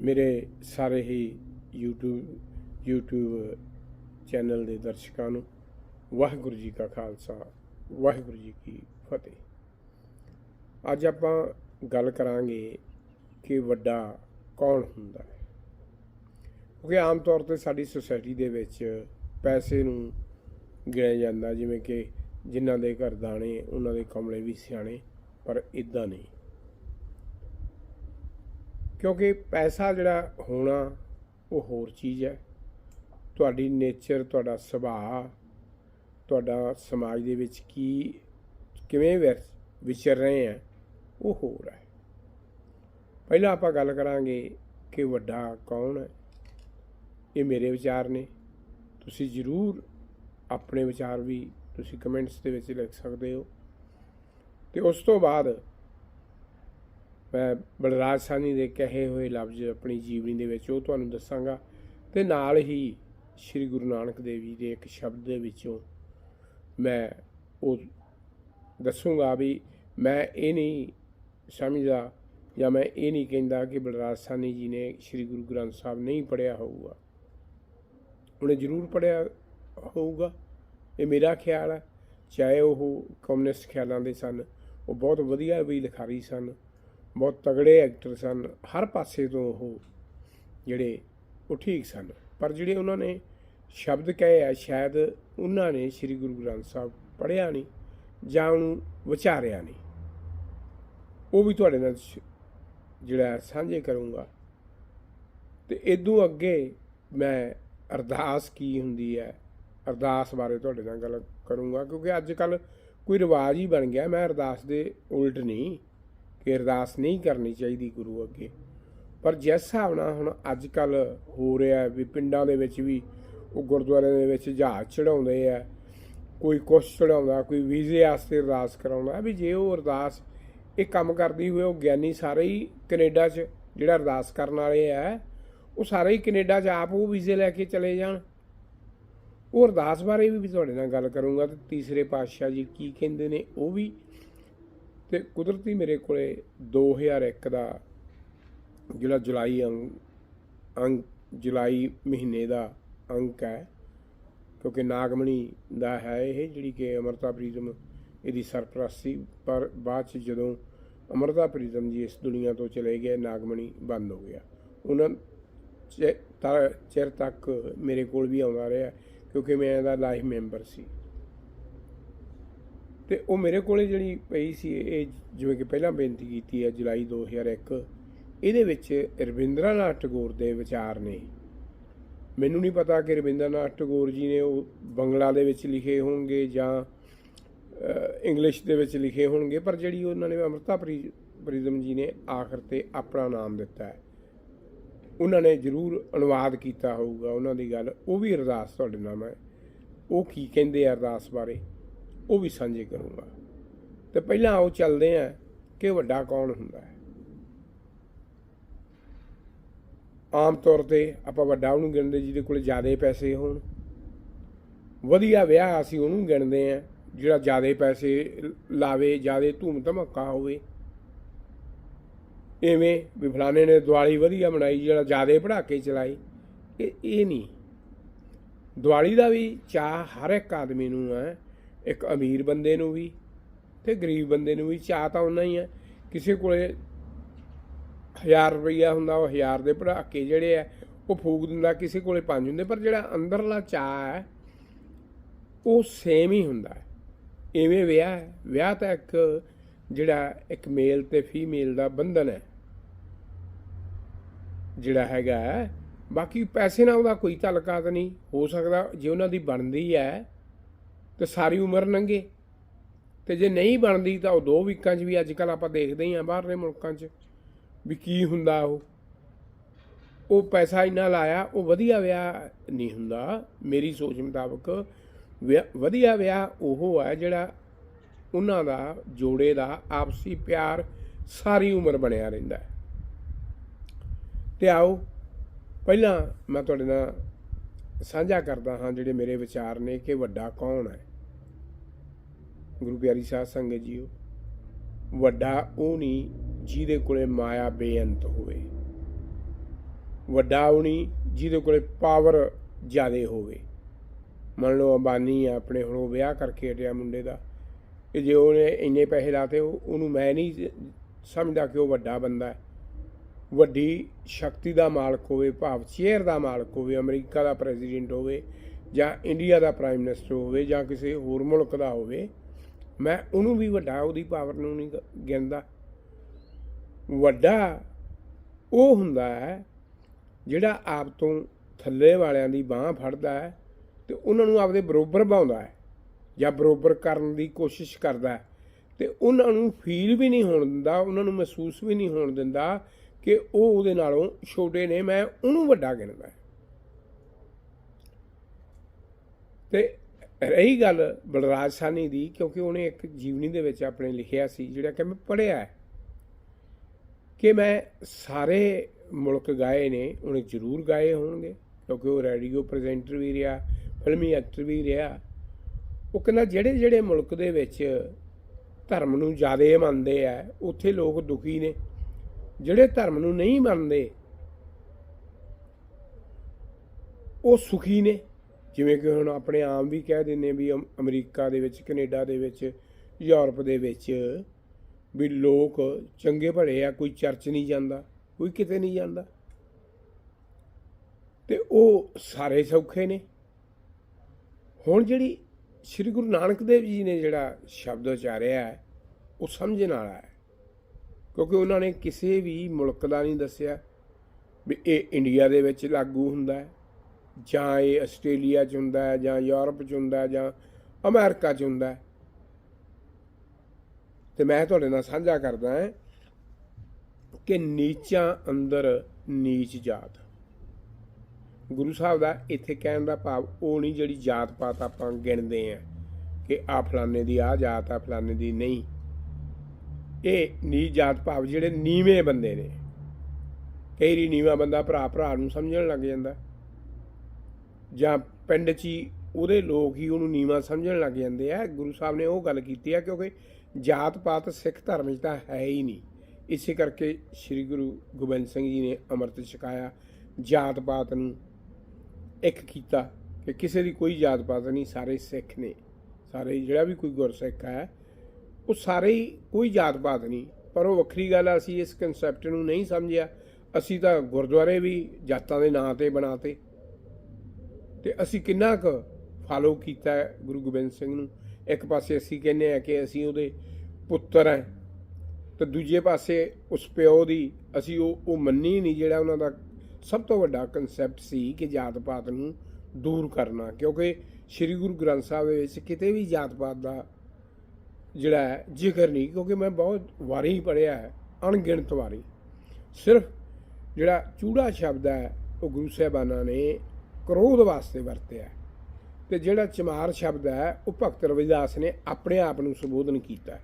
ਮੇਰੇ ਸਾਰੇ ਹੀ YouTube YouTube channel ਦੇ ਦਰਸ਼ਕਾਂ ਨੂੰ ਵਾਹਿਗੁਰੂ ਜੀ ਕਾ ਖਾਲਸਾ, ਵਾਹਿਗੁਰੂ ਜੀ ਕੀ ਫਤਿਹ। ਅੱਜ ਆਪਾਂ ਗੱਲ ਕਰਾਂਗੇ ਕਿ ਵੱਡਾ ਕੌਣ ਹੁੰਦਾ ਹੈ। ਕਿਉਂਕਿ ਆਮ ਤੌਰ ਤੇ ਸਾਡੀ ਸੁਸਾਇਟੀ ਦੇ ਵਿੱਚ ਪੈਸੇ ਨੂੰ ਗਿਣਿਆ ਜਾਂਦਾ, ਜਿਵੇਂ ਕਿ ਜਿਨ੍ਹਾਂ ਦੇ ਘਰ ਦਾਣੇ, ਉਹਨਾਂ ਦੇ ਕਮਲੇ ਵੀ ਸਿਆਣੇ, ਪਰ ਇਦਾਂ ਨਹੀਂ। ਕਿਉਂਕਿ ਪੈਸਾ ਜਿਹੜਾ ਹੋਣਾ ਉਹ ਹੋਰ ਚੀਜ਼ ਹੈ। ਤੁਹਾਡੀ ਨੇਚਰ, ਤੁਹਾਡਾ ਸੁਭਾਅ, ਤੁਹਾਡਾ ਸਮਾਜ ਦੇ ਵਿੱਚ ਕੀ, ਕਿਵੇਂ ਵਿਰ- ਵਿਚਰ ਰਹੇ ਆ, ਉਹ ਹੋਰ ਹੈ। ਪਹਿਲਾਂ ਆਪਾਂ ਗੱਲ ਕਰਾਂਗੇ ਕਿ ਵੱਡਾ ਕੌਣ ਹੈ। ਇਹ ਮੇਰੇ ਵਿਚਾਰ ਨੇ। ਤੁਸੀਂ ਜ਼ਰੂਰ ਆਪਣੇ ਵਿਚਾਰ ਵੀ ਤੁਸੀਂ ਕਮੈਂਟਸ ਦੇ ਵਿੱਚ ਲਿਖ ਸਕਦੇ ਹੋ। ਤੇ ਉਸ ਤੋਂ ਬਾਅਦ ਬਲਰਾਜ ਸਾਨੀ ਦੇ ਕਹੇ ਹੋਏ ਲਫ਼ਜ਼ ਆਪਣੀ ਜੀਵਨੀ ਦੇ ਵਿੱਚ ਉਹ ਤੁਹਾਨੂੰ ਦੱਸਾਂਗਾ। ਤੇ ਨਾਲ ਹੀ ਸ੍ਰੀ ਗੁਰੂ ਨਾਨਕ ਦੇਵ ਜੀ ਦੇ ਇੱਕ ਸ਼ਬਦ ਦੇ ਵਿੱਚੋਂ ਮੈਂ ਉਹ ਦੱਸੂਗਾ ਵੀ ਮੈਂ ਇਹ ਨਹੀਂ ਸਮਝਦਾ ਜਾਂ ਮੈਂ ਇਹ ਨਹੀਂ ਕਹਿੰਦਾ ਕਿ ਬਲਰਾਜ ਸਾਨੀ ਜੀ ਨੇ ਸ੍ਰੀ ਗੁਰੂ ਗ੍ਰੰਥ ਸਾਹਿਬ ਨਹੀਂ ਪੜਿਆ ਹੋਊਗਾ। ਉਹਨੇ ਜ਼ਰੂਰ ਪੜਿਆ ਹੋਊਗਾ, ਇਹ ਮੇਰਾ ਖਿਆਲ ਹੈ। ਚਾਹੇ ਉਹ ਕਮਿਊਨਿਸਟ ਖਿਆਲਾਂ ਦੇ ਸਨ, ਉਹ ਬਹੁਤ ਵਧੀਆ ਵੀ ਲਿਖਾਰੀ ਸਨ। ਬਹੁਤ ਤਗੜੇ ਐਕਟਰ ਸਨ। ਹਰ ਪਾਸੇ ਤੋਂ ਉਹ ਜਿਹੜੇ ਉਹ ਠੀਕ ਸਨ। ਪਰ ਜਿਹੜੇ ਉਹਨਾਂ ਨੇ ਸ਼ਬਦ ਕਹੇ ਆ, ਸ਼ਾਇਦ ਉਹਨਾਂ ਨੇ ਸ੍ਰੀ ਗੁਰੂ ਗ੍ਰੰਥ ਸਾਹਿਬ ਪੜ੍ਹਿਆ ਨਹੀਂ ਜਾਂ ਉਹਨੂੰ ਵਿਚਾਰਿਆ ਨਹੀਂ। ਉਹ ਵੀ ਤੁਹਾਡੇ ਨਾਲ ਜਿਹੜਾ ਸਾਂਝੇ ਕਰੂੰਗਾ। ਤੇ ਇਦੋਂ ਅੱਗੇ ਮੈਂ ਅਰਦਾਸ ਕੀ ਹੁੰਦੀ ਹੈ, ਅਰਦਾਸ ਬਾਰੇ ਤੁਹਾਡੇ ਨਾਲ ਗੱਲ ਕਰੂੰਗਾ, ਕਿਉਂਕਿ ਅੱਜ ਕੱਲ ਕੋਈ ਰਿਵਾਜ ਹੀ ਬਣ ਗਿਆ। ਮੈਂ ਅਰਦਾਸ ਦੇ ਉਲਟ ਨਹੀਂ। ਕਿ ਅਰਦਾਸ ਨਹੀਂ ਕਰਨੀ ਚਾਹੀਦੀ ਗੁਰੂ ਅੱਗੇ। ਪਰ ਜਿਸ ਹਿਸਾਬ ਨਾਲ ਹੁਣ ਅੱਜ ਕੱਲ ਹੋ ਰਿਹਾ ਵੀ ਪਿੰਡਾਂ ਦੇ ਵਿੱਚ ਵੀ ਉਹ ਗੁਰਦੁਆਰਿਆਂ ਦੇ ਵਿੱਚ ਜਹਾਜ਼ ਚੜਾਉਂਦੇ ਆ, ਕੋਈ ਕੁਛ ਚੜਾਉਂਦਾ ਕੋਈ ਵੀਜ਼ੇ ਵਾਸਤੇ ਅਰਦਾਸ ਕਰਾਉਂਦਾ ਵੀ ਜੇ ਉਹ ਅਰਦਾਸ ਇਹ ਕੰਮ ਕਰਦੀ ਹੋਵੇ, ਉਹ ਗਿਆਨੀ ਸਾਰੇ ਹੀ ਕੈਨੇਡਾ 'ਚ ਜਿਹੜਾ ਅਰਦਾਸ ਕਰਨ ਵਾਲੇ ਆ, ਉਹ ਸਾਰੇ ਹੀ ਕੈਨੇਡਾ 'ਚ ਆਪ ਉਹ ਵੀਜ਼ੇ ਲੈ ਕੇ ਚਲੇ ਜਾਣ। ਉਹ ਅਰਦਾਸ ਬਾਰੇ ਵੀ ਤੁਹਾਡੇ ਨਾਲ ਗੱਲ ਕਰੂੰਗਾ ਤੇ ਤੀਸਰੇ ਪਾਤਸ਼ਾਹ ਜੀ ਕੀ ਕਹਿੰਦੇ ਨੇ, ਉਹ ਵੀ ਤੇ ਕੁਦਰਤੀ ਮੇਰੇ ਕੋਲੇ 2001 ਦਾ ਜਿਹੜਾ ਜੁਲਾਈ ਅੰਕ ਅੰਕ ਜੁਲਾਈ ਮਹੀਨੇ ਦਾ ਅੰਕ ਹੈ, ਕਿਉਂਕਿ ਨਾਗਮਣੀ ਦਾ ਹੈ ਇਹ, ਜਿਹੜੀ ਕਿ ਅਮਰਤਾ ਪ੍ਰੀਤਮ ਇਹਦੀ ਸਰਪ੍ਰਸਤੀ, ਪਰ ਬਾਅਦ ਚ ਜਦੋਂ ਅਮਰਤਾ ਪ੍ਰੀਤਮ ਜੀ ਇਸ ਦੁਨੀਆ ਤੋਂ ਚਲੇ ਗਏ, ਨਾਗਮਣੀ ਬੰਦ ਹੋ ਗਿਆ। ਉਹਨਾਂ ਚਿ- ਚਿਰ ਤੱਕ ਮੇਰੇ ਕੋਲ ਵੀ ਆਉਂਦਾ ਰਿਹਾ, ਕਿਉਂਕਿ ਮੈਂ ਇਹਦਾ ਲਾਈਫ ਮੈਂਬਰ ਸੀ। ਤੇ ਉਹ ਮੇਰੇ ਕੋਲੇ ਜਿਹੜੀ ਪਈ ਸੀ, ਇਹ ਜਿਵੇਂ ਕਿ ਪਹਿਲਾਂ ਬੇਨਤੀ ਕੀਤੀ ਹੈ, ਜੁਲਾਈ 2001 ਇਹਦੇ ਵਿੱਚ ਰਵਿੰਦਰਨਾਥ ਟੈਗੋਰ ਦੇ ਵਿਚਾਰ ਨੇ। ਮੈਨੂੰ ਨਹੀਂ ਪਤਾ ਕਿ ਰਵਿੰਦਰਨਾਥ ਟੈਗੋਰ ਜੀ ਨੇ ਉਹ ਬੰਗਲਾ ਦੇ ਵਿੱਚ ਲਿਖੇ ਹੋਣਗੇ ਜਾਂ ਇੰਗਲਿਸ਼ ਦੇ ਵਿੱਚ ਲਿਖੇ ਹੋਣਗੇ, ਪਰ ਜਿਹੜੀ ਉਹਨਾਂ ਨੇ ਅਮਰਤਾ ਪ੍ਰੀ- ਪ੍ਰੀਤਮ ਜੀ ਨੇ ਆਖਰ ਤੇ ਆਪਣਾ ਨਾਮ ਦਿੱਤਾ ਹੈ। ਉਹਨਾਂ ਨੇ ਜ਼ਰੂਰ ਅਨੁਵਾਦ ਕੀਤਾ ਹੋਊਗਾ, ਉਹਨਾਂ ਦੀ ਗੱਲ, ਉਹ ਵੀ ਅਰਦਾਸ ਤੁਹਾਡੇ ਨਾਲ ਮੈਂ, ਉਹ ਕੀ ਕਹਿੰਦੇ ਆ ਅਰਦਾਸ ਬਾਰੇ? ਉਹ ਵੀ ਸਾਂਝੇ ਕਰੂੰਗਾ। ਤੇ ਪਹਿਲਾਂ ਆਓ ਚੱਲਦੇ ਆ ਕਿ ਵੱਡਾ ਕੌਣ ਹੁੰਦਾ ਹੈ। ਆਮ ਤੌਰ ਤੇ ਆਪਾਂ ਵੱਡਾ ਉਹਨੂੰ ਗਿਣਦੇ, ਜਿਹਦੇ ਕੋਲ ਜ਼ਿਆਦਾ ਪੈਸੇ ਹੋਣ। ਵਧੀਆ ਵਿਆਹ ਅਸੀਂ ਉਹਨੂੰ ਗਿਣਦੇ ਆ, ਜਿਹੜਾ ਜ਼ਿਆਦਾ ਪੈਸੇ ਲਾਵੇ, ਜ਼ਿਆਦਾ ਧੂਮ ਧਮਕਾ ਹੋਵੇ। ਐਵੇਂ ਵੀ ਫਲਾਣੇ ਨੇ ਦੀਵਾਲੀ ਵਧੀਆ ਮਨਾਈ, ਜਿਹੜਾ ਜ਼ਿਆਦਾ ਪੜਾਕੇ ਚਲਾਈ। ਇਹ ਇਹ ਨਹੀਂ। ਦੀਵਾਲੀ ਦਾ ਵੀ ਚਾਹ ਹਰ ਇੱਕ ਆਦਮੀ ਨੂੰ ਹੈ ਇੱਕ ਅਮੀਰ ਬੰਦੇ ਨੂੰ ਵੀ ਤੇ ਗਰੀਬ ਬੰਦੇ ਨੂੰ ਵੀ ਚਾਹ ਤਾਂ ਉਨਾ ਹੀ ਹੈ ਕਿਸੇ ਕੋਲੇ 1000 ਰੁਪਈਆ ਹੁੰਦਾ, ਉਹ 1000 ਦੇ ਪੜਾਕੇ ਜਿਹੜੇ ਆ, ਉਹ ਫੂਕ ਦਿੰਦਾ, ਕਿਸੇ ਕੋਲੇ ਪੰਜ ਹੁੰਦੇ, ਪਰ ਜਿਹੜਾ ਅੰਦਰਲਾ ਚਾਹ ਹੈ, ਉਹ ਸੇਮ ਹੀ ਹੁੰਦਾ ਹੈ। ਐਵੇਂ ਵਿਆਹ ਹੈ। ਵਿਆਹ ਤਾਂ ਇੱਕ ਜਿਹੜਾ ਇੱਕ ਮੇਲ ਤੇ ਫੀਮੇਲ ਦਾ ਬੰਧਨ ਹੈ। ਜਿਹੜਾ ਹੈਗਾ ਬਾਕੀ ਪੈਸੇ ਨਾਲ ਉਹਦਾ ਕੋਈ ਤਾਲੁਕਾਤ ਨਹੀਂ। ਹੋ ਸਕਦਾ ਜੇ ਉਹਨਾਂ ਦੀ ਬਣਦੀ ਹੈ ਤੇ ਸਾਰੀ ਉਮਰ ਲੰਘੇ ਤੇ ਜੇ ਨਹੀਂ ਬਣਦੀ ਤਾਂ ਉਹ ਦੋ ਵੀਕਾਂ 'ਚ ਵੀ ਅੱਜ ਕੱਲ ਆਪਾਂ ਦੇਖਦੇ ਹੀ ਆ ਬਾਹਰਲੇ ਮੁਲਕਾਂ 'ਚ ਵੀ ਕੀ ਹੁੰਦਾ ਉਹ। ਉਹ ਪੈਸਾ ਇੰਨਾ ਲਾਇਆ, ਉਹ ਵਧੀਆ ਵਿਆਹ ਨਹੀਂ ਹੁੰਦਾ। ਮੇਰੀ ਸੋਚ ਮੁਤਾਬਕ ਵਿਆਹ- ਵਧੀਆ ਵਿਆਹ ਉਹ ਹੈ ਜਿਹੜਾ ਉਹਨਾਂ ਦਾ, ਜੋੜੇ ਦਾ, ਆਪਸੀ ਪਿਆਰ ਸਾਰੀ ਉਮਰ ਬਣਿਆ ਰਹਿੰਦਾ ਹੈ। ਤੇ ਆਓ, ਪਹਿਲਾਂ ਮੈਂ ਤੁਹਾਡੇ ਨਾਲ ਸਾਂਝਾ ਕਰਦਾ ਹਾਂ ਜਿਹੜੇ ਮੇਰੇ ਵਿਚਾਰ ਨੇ ਕਿ ਵੱਡਾ ਕੌਣ ਹੈ। ਗੁਰੂ ਪਿਆਰੀ ਸਾਧ ਸੰਗਤ ਜੀਓ, ਵੱਡਾ ਉਹ ਨਹੀਂ ਜਿਹਦੇ ਕੋਲੇ ਮਾਇਆ ਬੇਅੰਤ ਹੋਵੇ। ਵੱਡਾ ਉਹ ਨਹੀਂ ਜਿਹਦੇ ਕੋਲੇ ਪਾਵਰ ਜ਼ਿਆਦੇ ਹੋਵੇ। ਮੰਨ ਲਓ ਅੰਬਾਨੀ ਆ ਆਪਣੇ ਹੁਣ ਉਹ ਵਿਆਹ ਕਰਕੇ ਹਟਿਆ ਮੁੰਡੇ ਦਾ ਕਿ ਜੇ ਉਹਨੇ ਇੰਨੇ ਪੈਸੇ ਲਾਤੇ ਉਹਨੂੰ ਮੈਂ ਨਹੀਂ ਸਮਝਦਾ ਕਿ ਉਹ ਵੱਡਾ ਬੰਦਾ ਹੈ। ਵੱਡੀ ਸ਼ਕਤੀ ਦਾ ਮਾਲਕ ਹੋਵੇ, ਭਾਵ ਚੇਅਰ ਦਾ ਮਾਲਕ ਹੋਵੇ, ਅਮਰੀਕਾ ਦਾ ਪ੍ਰੈਜ਼ੀਡੈਂਟ ਹੋਵੇ ਜਾਂ ਇੰਡੀਆ ਦਾ ਪ੍ਰਾਈਮ ਮਿਨਿਸਟਰ ਹੋਵੇ ਜਾਂ ਕਿਸੇ ਹੋਰ ਮੁਲਕ ਦਾ ਹੋਵੇ ਮੈਂ ਉਹਨੂੰ ਵੀ ਵੱਡਾ, ਉਹਦੀ ਪਾਵਰ ਨੂੰ ਨਹੀਂ ਗਿਣਦਾ। ਵੱਡਾ ਉਹ ਹੁੰਦਾ ਹੈ ਜਿਹੜਾ ਆਪ ਤੋਂ ਥੱਲੇ ਵਾਲਿਆਂ ਦੀ ਬਾਹ ਫੜਦਾ ਹੈ ਤੇ ਉਹਨਾਂ ਨੂੰ ਆਪਦੇ ਬਰੋਬਰ ਬਾਉਂਦਾ ਹੈ ਜਾਂ ਬਰੋਬਰ ਕਰਨ ਦੀ ਕੋਸ਼ਿਸ਼ ਕਰਦਾ ਹੈ। ਤੇ ਉਹਨਾਂ ਨੂੰ ਫੀਲ ਵੀ ਨਹੀਂ ਹੋਣ ਦਿੰਦਾ, ਉਹਨਾਂ ਨੂੰ ਮਹਿਸੂਸ ਵੀ ਨਹੀਂ ਹੋਣ ਦਿੰਦਾ ਕਿ ਉਹ ਉਹਦੇ ਨਾਲੋਂ ਛੋਟੇ ਨੇ, ਮੈਂ ਉਹਨੂੰ ਵੱਡਾ ਗਿਣਦਾ ਤੇ ਰਹੀ ਗੱਲ ਬਲਰਾਜ ਸਾਨੀ ਦੀ, ਕਿਉਂਕਿ ਉਹਨੇ ਇੱਕ ਜੀਵਨੀ ਦੇ ਵਿੱਚ ਆਪਣੇ ਲਿਖਿਆ ਸੀ, ਜਿਹੜਾ ਕਿ ਮੈਂ ਪੜ੍ਹਿਆ ਹੈ, ਕਿ ਮੈਂ ਸਾਰੇ ਮੁਲਕ ਗਾਏ ਨੇ, ਉਹਨੇ ਜ਼ਰੂਰ ਗਾਏ ਹੋਣਗੇ, ਕਿਉਂਕਿ ਉਹ ਰੇਡੀਓ ਪ੍ਰੈਜ਼ੈਂਟਰ ਵੀ ਰਿਹਾ, ਫਿਲਮੀ ਐਕਟਰ ਵੀ ਰਿਹਾ। ਉਹ ਕਹਿੰਦਾ ਜਿਹੜੇ ਜਿਹੜੇ ਮੁਲਕ ਦੇ ਵਿੱਚ ਧਰਮ ਨੂੰ ਜ਼ਿਆਦਾ ਮੰਨਦੇ ਆ, ਉੱਥੇ ਲੋਕ ਦੁਖੀ ਨੇ। ਜਿਹੜੇ ਧਰਮ ਨੂੰ ਨਹੀਂ ਮੰਨਦੇ, ਉਹ ਸੁਖੀ ਨੇ। ਜਿਵੇਂ ਕਿ ਹੁਣ ਆਪਣੇ ਆਮ ਵੀ ਕਹਿ ਦਿੰਨੇ ਵੀ ਅਮ- ਅਮਰੀਕਾ ਦੇ ਵਿੱਚ, ਕੈਨੇਡਾ ਦੇ ਵਿੱਚ, ਯੂਰਪ ਦੇ ਵਿੱਚ ਵੀ ਲੋਕ ਚੰਗੇ ਭਲੇ ਆ, ਕੋਈ ਚਰਚ ਨਹੀਂ ਜਾਂਦਾ, ਕੋਈ ਕਿਤੇ ਨਹੀਂ ਜਾਂਦਾ। ਤੇ ਉਹ ਸਾਰੇ ਸੌਖੇ ਨੇ। ਹੁਣ ਜਿਹੜੀ ਸ੍ਰੀ ਗੁਰੂ ਨਾਨਕ ਦੇਵ ਜੀ ਨੇ ਜਿਹੜਾ ਸ਼ਬਦ ਉਚਾਰਿਆ ਹੈ, ਉਹ ਸਮਝਣ ਵਾਲਾ ਹੈ। ਕਿਉਂਕਿ ਉਹਨਾਂ ਨੇ ਕਿਸੇ ਵੀ ਮੁਲਕ ਦਾ ਨਹੀਂ ਦੱਸਿਆ ਵੀ ਇਹ ਇੰਡੀਆ ਦੇ ਵਿੱਚ ਲਾਗੂ ਹੁੰਦਾ ਹੈ। ਜਾਂ ਇਹ ਆਸਟ੍ਰੇਲੀਆ 'ਚ ਹੁੰਦਾ ਹੈ ਜਾਂ ਯੂਰਪ 'ਚ ਹੁੰਦਾ ਹੈ ਜਾਂ ਅਮਰੀਕਾ 'ਚ ਹੁੰਦਾ ਹੈ। ਤੇ ਮੈਂ ਤੁਹਾਡੇ ਨਾਲ ਸਾਂਝਾ ਕਰਦਾ ਹਾਂ ਕਿ ਨੀਚਾਂ ਅੰਦਰ ਨੀਚ ਜਾਤ। ਗੁਰੂ ਸਾਹਿਬ ਦਾ ਇੱਥੇ ਕਹਿਣ ਦਾ ਭਾਵ ਉਹ ਨਹੀਂ ਜਿਹੜੀ ਜਾਤ ਪਾਤ ਆਪਾਂ ਗਿਣਦੇ ਆ ਕਿ ਆ ਫਲਾਣੇ ਦੀ ਆ ਜਾਤ ਆ ਫਲਾਣੇ ਦੀ ਨਹੀਂ। ਇਹ ਨੀਚ ਜਾਤ ਭਾਵ ਜਿਹੜੇ ਨੀਵੇਂ ਬੰਦੇ ਨੇ। ਕਈ ਰੀ ਨੀਵਾਂ ਬੰਦਾ ਭਰਾ ਭਰਾ ਨੂੰ ਸਮਝਣ ਲੱਗ ਜਾਂਦਾ। ਜਾਂ ਪਿੰਡ 'ਚ ਹੀ ਉਹਦੇ ਲੋਕ ਹੀ ਉਹਨੂੰ ਨੀਵਾਂ ਸਮਝਣ ਲੱਗ ਜਾਂਦੇ ਆ। ਗੁਰੂ ਸਾਹਿਬ ਨੇ ਉਹ ਗੱਲ ਕੀਤੀ ਆ ਕਿਉਂਕਿ ਜਾਤ ਪਾਤ ਸਿੱਖ ਧਰਮ 'ਚ ਤਾਂ ਹੈ ਹੀ ਨਹੀਂ। ਇਸੇ ਕਰਕੇ ਸ੍ਰੀ ਗੁਰੂ ਗੋਬਿੰਦ ਸਿੰਘ ਜੀ ਨੇ ਅੰਮ੍ਰਿਤ ਛਕਾਇਆ, ਜਾਤ ਪਾਤ ਨੂੰ ਇੱਕ ਕੀਤਾ ਕਿ ਕਿਸੇ ਦੀ ਕੋਈ ਜਾਤ ਪਾਤ ਨਹੀਂ, ਸਾਰੇ ਸਿੱਖ ਨੇ। ਸਾਰੇ ਜਿਹੜਾ ਵੀ ਕੋਈ ਗੁਰਸਿੱਖ ਹੈ, ਉਹ ਸਾਰੇ ਹੀ ਕੋਈ ਜਾਤ ਪਾਤ ਨਹੀਂ। ਪਰ ਉਹ ਵੱਖਰੀ ਗੱਲ ਆ, ਅਸੀਂ ਇਸ ਕਨਸੈਪਟ ਨੂੰ ਨਹੀਂ ਸਮਝਿਆ। ਅਸੀਂ ਤਾਂ ਗੁਰਦੁਆਰੇ ਵੀ ਜਾਤਾਂ ਦੇ ਨਾਂ ਤੇ ਬਣਾਤੇ। ਤੇ ਅਸੀਂ ਕਿੰਨਾ ਕੁ ਫਾਲੋ ਕੀਤਾ ਗੁਰੂ ਗੋਬਿੰਦ ਸਿੰਘ ਨੂੰ। ਇੱਕ ਪਾਸੇ ਅਸੀਂ ਕਹਿੰਦੇ ਆ ਕਿ ਅਸੀਂ ਉਹਦੇ ਪੁੱਤਰ ਹੈ ਤੇ ਦੂਜੇ ਪਾਸੇ ਉਸ ਪਿਓ ਦੀ ਅਸੀਂ ਉਹ ਉਹ ਮੰਨੀ ਨਹੀਂ, ਜਿਹੜਾ ਉਹਨਾਂ ਦਾ ਸਭ ਤੋਂ ਵੱਡਾ ਕਨਸੈਪਟ ਸੀ ਕਿ ਜਾਤ ਪਾਤ ਨੂੰ ਦੂਰ ਕਰਨਾ। ਕਿਉਂਕਿ ਸ੍ਰੀ ਗੁਰੂ ਗ੍ਰੰਥ ਸਾਹਿਬ ਦੇ ਵਿੱਚ ਕਿਤੇ ਵੀ ਜਾਤ ਪਾਤ ਦਾ ਜਿਹੜਾ ਹੈ ਜ਼ਿਕਰ ਨਹੀਂ, ਕਿਉਂਕਿ ਮੈਂ ਬਹੁਤ ਵਾਰੀ ਪੜਿਆ ਹੈ, ਅਣਗਿਣਤ ਵਾਰੀ। ਸਿਰਫ ਜਿਹੜਾ ਚੂੜਾ ਸ਼ਬਦ ਹੈ, ਉਹ ਗੁਰੂ ਸਾਹਿਬਾਨਾਂ ਨੇ ਕ੍ਰੋਧ ਵਾਸਤੇ ਵਰਤਿਆ। ਤੇ ਜਿਹੜਾ ਚਮਾਰ ਸ਼ਬਦ ਹੈ, ਉਹ ਭਗਤ ਰਵਿਦਾਸ ਨੇ ਆਪਣੇ ਆਪ ਨੂੰ ਸੰਬੋਧਨ ਕੀਤਾ।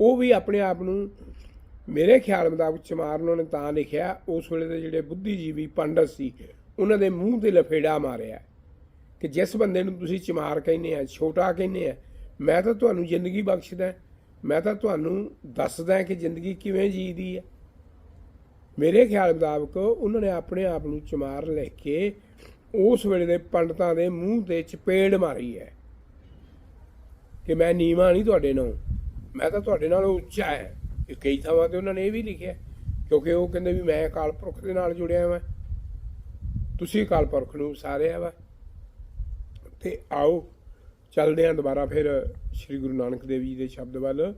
ਉਹ ਵੀ ਆਪਣੇ ਆਪ ਨੂੰ, ਮੇਰੇ ਖਿਆਲ ਮੁਤਾਬਕ ਚਮਾਰ ਉਹਨਾਂ ਨੇ ਤਾਂ ਲਿਖਿਆ, ਉਸ ਵੇਲੇ ਦੇ ਜਿਹੜੇ ਬੁੱਧੀਜੀਵੀ ਪੰਡਤ ਸੀ, ਉਹਨਾਂ ਦੇ ਮੂੰਹ ਤੇ ਲਫੇੜਾ ਮਾਰਿਆ। ਕਿ ਜਿਸ ਬੰਦੇ ਨੂੰ ਤੁਸੀਂ ਚਮਾਰ ਕਹਿੰਦੇ ਆ, ਛੋਟਾ ਕਹਿੰਦੇ ਆ, ਮੈਂ ਤਾਂ ਤੁਹਾਨੂੰ ਜ਼ਿੰਦਗੀ ਬਖਸ਼ਦਾ, ਮੈਂ ਤਾਂ ਤੁਹਾਨੂੰ ਦੱਸਦਾ ਕਿ ਜ਼ਿੰਦਗੀ ਕਿਵੇਂ ਜੀਦੀ ਹੈ ਮੇਰੇ ਖਿਆਲ ਮੁਤਾਬਕ ਉਹਨਾਂ ਨੇ ਆਪਣੇ ਆਪ ਨੂੰ ਚਮਾਰ ਲਿਖ ਕੇ ਉਸ ਵੇਲੇ ਦੇ ਪੰਡਤਾਂ ਦੇ ਮੂੰਹ ਤੇ ਚਪੇੜ ਮਾਰੀ ਹੈ ਕਿ ਮੈਂ ਨੀਵਾ ਨਹੀਂ ਤੁਹਾਡੇ ਨਾਲ। ਮੈਂ ਤਾਂ ਤੁਹਾਡੇ ਨਾਲ ਉੱਚਾ ਹੈ। ਇਹ ਕਈ ਥਾਵਾਂ ਤੇ ਉਹਨਾਂ ਨੇ ਇਹ ਵੀ ਲਿਖਿਆ, ਕਿਉਂਕਿ ਉਹ ਕਹਿੰਦੇ ਵੀ ਮੈਂ ਅਕਾਲ ਪੁਰਖ ਦੇ ਨਾਲ ਜੁੜਿਆ ਹਾਂ ਤੁਸੀਂ ਅਕਾਲ ਪੁਰਖ ਨੂੰ ਸਾਰਿਆ ਵਾ। ਤੇ ਆਓ, ਚੱਲਦੇ ਹਾਂ ਦੁਬਾਰਾ ਫਿਰ ਸ੍ਰੀ ਗੁਰੂ ਨਾਨਕ ਦੇਵ ਜੀ ਦੇ ਸ਼ਬਦ ਵੱਲ,